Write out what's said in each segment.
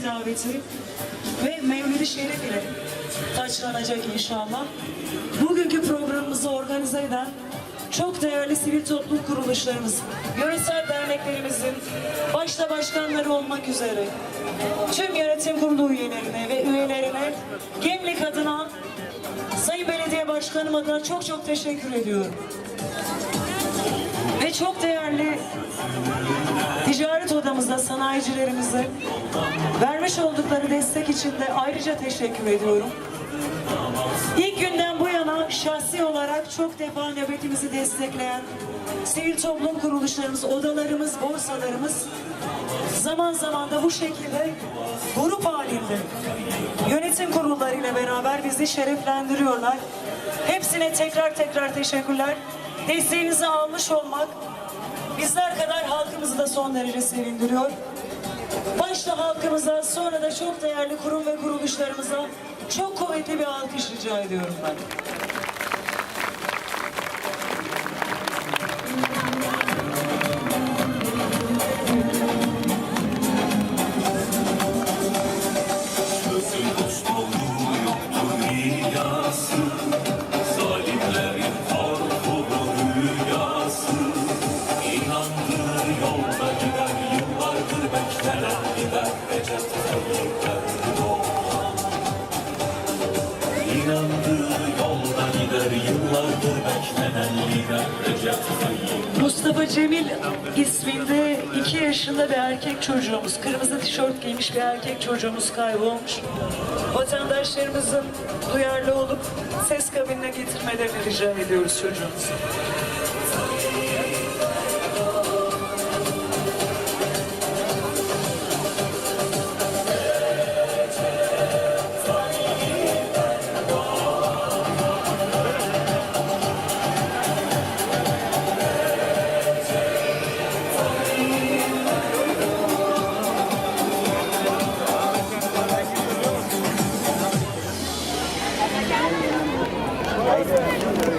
tilaveti ve Mevlid-i Şerif ile taçlanacak inşallah. Bugünkü programımızı organize eden çok değerli sivil toplum kuruluşlarımız, yöresel derneklerimizin başta başkanları olmak üzere tüm yönetim kurulu üyelerine ve üyelerine Gemlik adına Sayın Belediye Başkanım adına çok çok teşekkür ediyorum. Ve çok değerli ticaret odamızda sanayicilerimize vermiş oldukları destek için de ayrıca teşekkür ediyorum. İlk günden bu yana şahsi olarak çok defa nöbetimizi destekleyen sivil toplum kuruluşlarımız, odalarımız, borsalarımız zaman zaman da bu şekilde grup halinde yönetim kurullarıyla beraber bizi şereflendiriyorlar. Hepsine tekrar tekrar teşekkürler. Desteğinizi almış olmak bizler kadar halkımızı da son derece sevindiriyor. Başta halkımıza sonra da çok değerli kurum ve kuruluşlarımıza çok kuvvetli bir alkış rica ediyorum ben. Yoktur riyası Mustafa Cemil isminde iki yaşında bir erkek çocuğumuz, kırmızı tişört giymiş bir erkek çocuğumuz kaybolmuş. Vatandaşlarımızın duyarlı olup ses kabinine getirmelerini rica ediyoruz çocuğumuzu.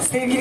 Sevgili